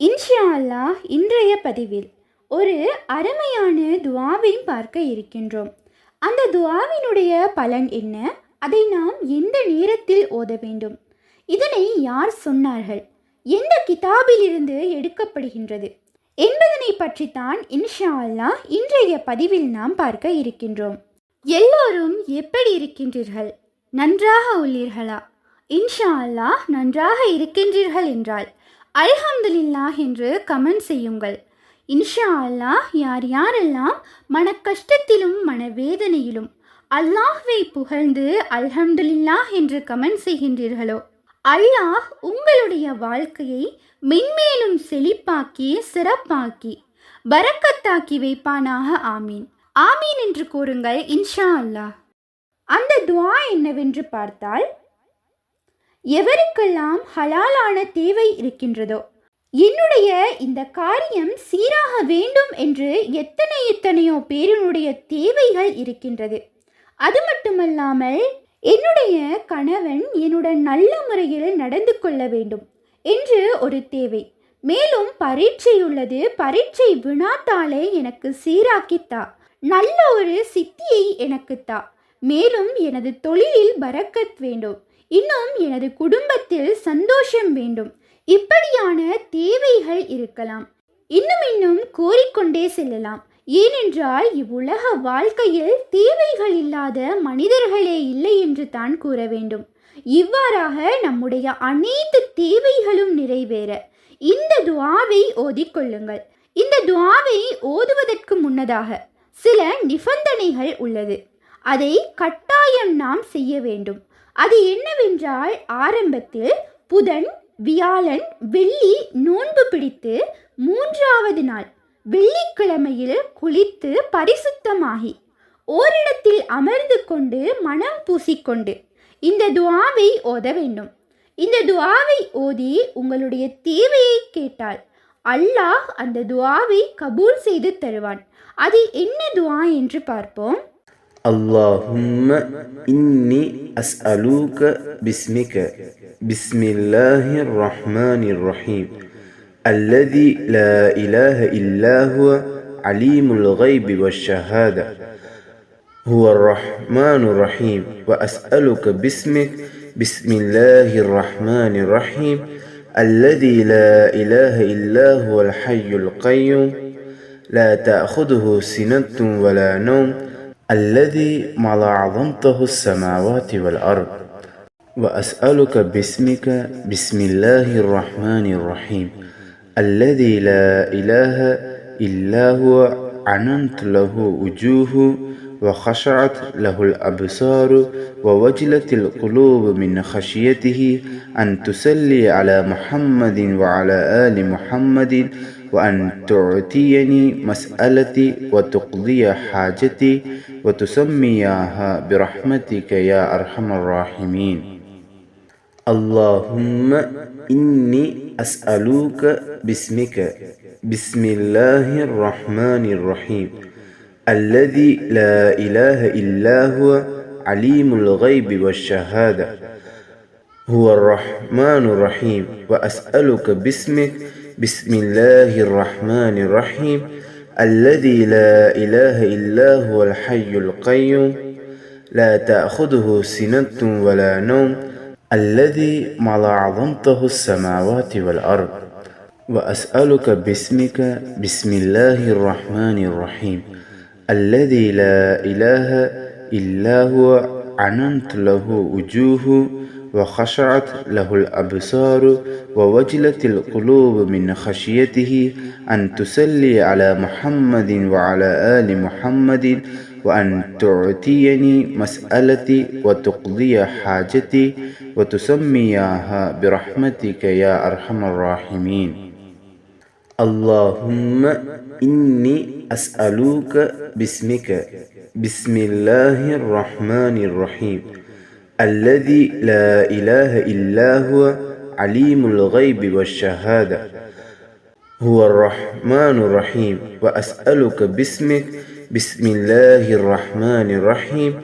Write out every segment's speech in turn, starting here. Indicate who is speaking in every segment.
Speaker 1: இன்ஷா அல்லாஹ் இன்றைய பதிவில் ஒரு அருமையான துவாவையும் பார்க்க இருக்கின்றோம். அந்த துவாவினுடைய பலன் என்ன? அதை நாம் எந்த நேரத்தில் ஓத வேண்டும்? இதனை யார் சொன்னார்கள்? எந்த கிதாபிலிருந்து எடுக்கப்படுகின்றது? என்பதனை பற்றித்தான் இன்ஷா அல்லாஹ் இன்றைய பதிவில் நாம் பார்க்க இருக்கின்றோம். எல்லோரும் எப்படி இருக்கின்றீர்கள்? நன்றாக உள்ளீர்களா? இன்ஷா அல்லாஹ் நன்றாக இருக்கின்றீர்கள் என்றால் அல்ஹம்துலில்லாஹ் என்று கமெண்ட் செய்யுங்கள். இன்ஷா அல்லாஹ் யார் யாரெல்லாம் மன கஷ்டத்திலும் மனவேதனையிலும் அல்லாஹ்வை புகழ்ந்து அல்ஹம்துலில்லாஹ் என்று கமெண்ட் செய்கின்றீர்களோ அல்லாஹ் உங்களுடைய வாழ்க்கையை மென்மேலும் செழிப்பாக்கி சிறப்பாக்கி பரக்கத்தாக்கி வைப்பானாக ஆமீன். ஆமீன் என்று கூறுங்கள் இன்ஷா அல்லாஹ். அந்த துவா என்னவென்று பார்த்தால் எவருக்கெல்லாம் ஹலாலான தேவை இருக்கின்றதோ என்னுடைய இந்த காரியம் சீராக வேண்டும் என்று எத்தனை எத்தனையோ பேரினுடைய தேவைகள் இருக்கின்றது. அது மட்டுமல்லாமல் என்னுடைய கணவன் என்னுடன் நல்ல முறையில் நடந்து கொள்ள வேண்டும் என்று ஒரு தேவை. மேலும் பரீட்சை உள்ளது. பரீட்சை வினாத்தாலே எனக்கு சீராக்கித்தா நல்ல ஒரு சித்தியை எனக்கு தா. மேலும் எனது தொழிலில் பறக்கத் வேண்டும். இன்னும் எனது குடும்பத்தில் சந்தோஷம் வேண்டும். இப்படியான தேவைகள் இருக்கலாம். இன்னும் இன்னும் கோரிக்கொண்டே செல்லலாம். ஏனென்றால் இவ்வுலக வாழ்க்கையில் தேவைகள் இல்லாத மனிதர்களே இல்லை என்று தான் கூற வேண்டும். இவ்வாறாக நம்முடைய அனைத்து தேவைகளும் நிறைவேற. இந்த துவாவை ஓதிக்கொள்ளுங்கள் இந்த துவாவை ஓதுவதற்கு முன்னதாக சில நிபந்தனைகள் உள்ளது. அதை கட்டாயம் நாம் செய்ய வேண்டும். அது என்னவென்றால் ஆரம்பத்தில் புதன் வியாழன் வெள்ளி நோன்பு பிடித்து மூன்றாவது நாள் வெள்ளிக்கிழமையில் குளித்து பரிசுத்தமாகி ஓரிடத்தில் அமர்ந்து கொண்டு மனம் பூசிக்கொண்டு இந்த துவாவை ஓத வேண்டும். இந்த துவாவை ஓதி உங்களுடைய தேவையை கேட்டால் அல்லாஹ் அந்த துவாவை கபூல் செய்து தருவான். அது என்ன துவா என்று பார்ப்போம்.
Speaker 2: اللهم إني أسألك باسمك. بسم الله الرحمن الرحيم. الذي لا إله إلا هو عليم الغيب والشهادة. هو الرحمن الرحيم. وأسألك باسمك. بسم الله الرحمن الرحيم. الذي لا إله إلا هو الحي القيوم. لا تأخذه سنة ولا نوم. الذي مضى عظمته السماوات والأرض. وأسألك باسمك بسم الله الرحمن الرحيم. الذي لا إله إلا هو عننت له وجوه وخشعت له الأبصار ووجلت القلوب من خشيته أن تسلي على محمد وعلى آل محمد وأن تعطيني مسألتي وتقضي حاجتي وتسميها برحمتك يا أرحم الراحمين. اللهم إني أسألك باسمك. بسم الله الرحمن الرحيم. الذي لا إله إلا هو عليم الغيب والشهادة. هو الرحمن الرحيم. وأسألك باسمك بسم الله الرحمن الرحيم. الذي لا إله إلا هو الحي القيوم. لا تأخذه سنة ولا نوم. الذي مضى عظمته السماوات والأرض. وأسألك باسمك بسم الله الرحمن الرحيم. الذي لا إله إلا هو. عننت له وجوه. وخشعت له الأبصار ووجلت القلوب من خشيته أن تسلي على محمد وعلى آل محمد وأن تعطيني مسألتي وتقضي حاجتي وتسميها برحمتك يا أرحم الراحمين. اللهم إني أسألك باسمك. بسم الله الرحمن الرحيم. الذي لا إله إلا هو عليم الغيب والشهادة. هو الرحمن الرحيم. وأسألك باسمك. بسم الله الرحمن الرحيم.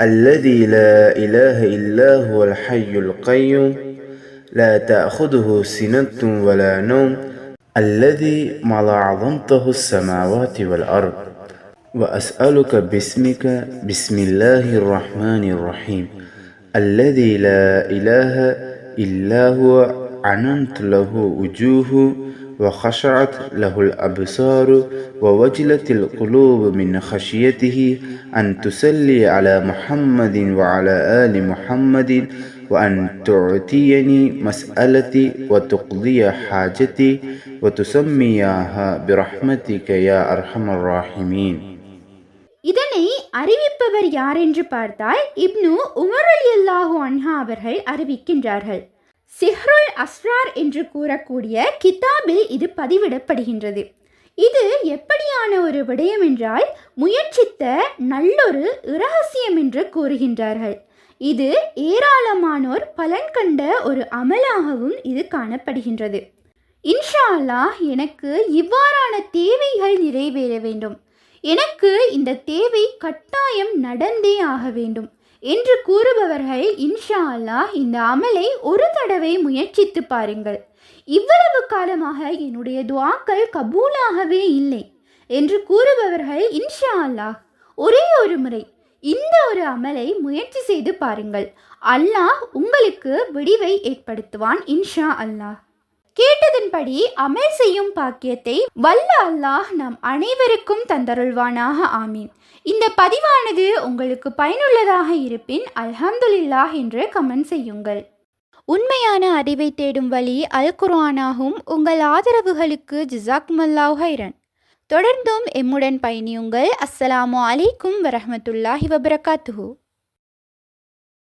Speaker 2: الذي لا إله إلا هو الحي القيوم. لا تأخذه سنة ولا نوم. الذي مضى عظمته السماوات والأرض. وأسألك باسمك. بسم الله الرحمن الرحيم. الذي لا إله إلا هو عننت له وجوه وخشعت له الأبصار ووجلت القلوب من خشيته أن تسلي على محمد وعلى آل محمد وأن تعطيني مسألتي وتقضي حاجتي وتسميها برحمتك يا أرحم الراحمين
Speaker 1: இதனை அறிவிப்பவர் யார் என்று பார்த்தால் இப்னு உமருல் எல்லாஹு அன்ஹா அவர்கள் அறிவிக்கின்றார்கள். சிஹ்ருல் அஸ்ரார் என்று கூறக்கூடிய கிதாபில் இது பதிவிடப்படுகின்றது. இது எப்படியான ஒரு விடயம் என்றால் முயற்சித்த நல்லொரு இரகசியம் என்று கூறுகின்றார்கள். இது ஏராளமானோர் பலன் கண்ட ஒரு அமலாகவும் இது காணப்படுகின்றது. இன்ஷா அல்லாஹ் எனக்கு இவ்வாறான தேவைகள் நிறைவேற வேண்டும். எனக்கு இந்த தேவை கட்டாயம் நடந்தே ஆக வேண்டும் என்று கூறுபவர்கள் இன்ஷா அல்லாஹ் இந்த அமலை ஒரு தடவை முயற்சித்து பாருங்கள். இவ்வளவு காலமாக என்னுடைய துவாக்கள் கபூலாகவே இல்லை என்று கூறுபவர்கள் இன்ஷா அல்லாஹ் ஒரே ஒரு முறை இந்த ஒரு அமலை முயற்சி செய்து பாருங்கள். அல்லாஹ் உங்களுக்கு விடிவை ஏற்படுத்துவான் இன்ஷா அல்லாஹ் கேட்டதன்படி அமல் செய்யும் பாக்கியத்தை வல்ல அல்லாஹ் நம் அனைவருக்கும் தந்தருள்வானாக ஆமீன். இந்த பதிவானது உங்களுக்கு பயனுள்ளதாக இருப்பின் அல்ஹம்துலில்லாஹ் என்று கமெண்ட் செய்யுங்கள். உண்மையான அறிவை தேடும் வழி அல் குர்ஆனாகும். உங்கள் ஆதரவுகளுக்கு ஜிசாக்மல்லாஹ் ஹைரன். தொடர்ந்தும் எம்முடன் பயணியுங்கள். அஸ்ஸலாமு அலைக்கும் வரஹ்மத்துல்லாஹி வபரகாத்துஹூ.